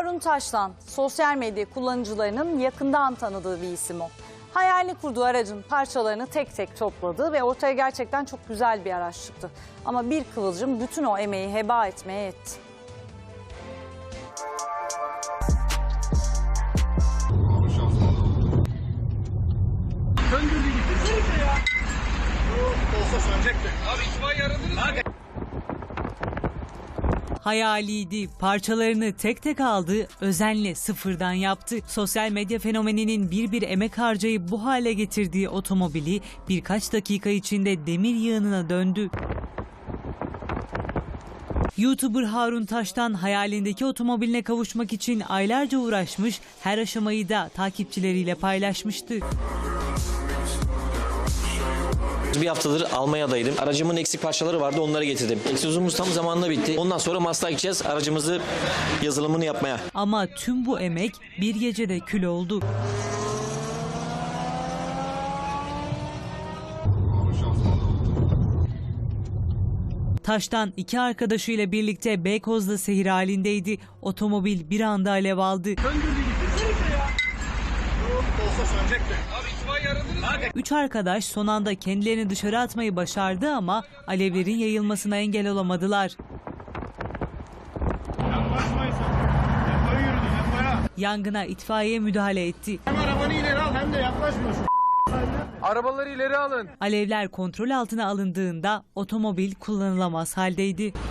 Harun Taşlan, sosyal medya kullanıcılarının yakından tanıdığı bir isim o. Hayalini kurduğu aracın parçalarını tek tek topladı ve ortaya gerçekten çok güzel bir araç çıktı. Ama bir kıvılcım bütün o emeği heba etmeye yetti. Hayaliydi. Parçalarını tek tek aldı, özenle sıfırdan yaptı. Sosyal medya fenomeninin bir bir emek harcayıp bu hale getirdiği otomobili birkaç dakika içinde demir yığınına döndü. YouTuber Harun Taş'tan hayalindeki otomobiline kavuşmak için aylarca uğraşmış, her aşamayı da takipçileriyle paylaşmıştı. Bir haftadır Almanya'daydım. Aracımın eksik parçaları vardı onları getirdim. Egzozumuz tam zamanında bitti. Ondan sonra Mazda gideceğiz aracımızı yazılımını yapmaya. Ama tüm bu emek bir gecede kül oldu. Taş'tan iki arkadaşıyla birlikte Beykoz'da seyir halindeydi. Otomobil bir anda alev aldı. Üç arkadaş son anda kendilerini dışarı atmayı başardı ama alevlerin yayılmasına engel olamadılar. Yangına itfaiye müdahale etti. Hem arabanı ileri al hem de yaklaşma şu Arabaları ileri alın. Alevler kontrol altına alındığında otomobil kullanılamaz haldeydi.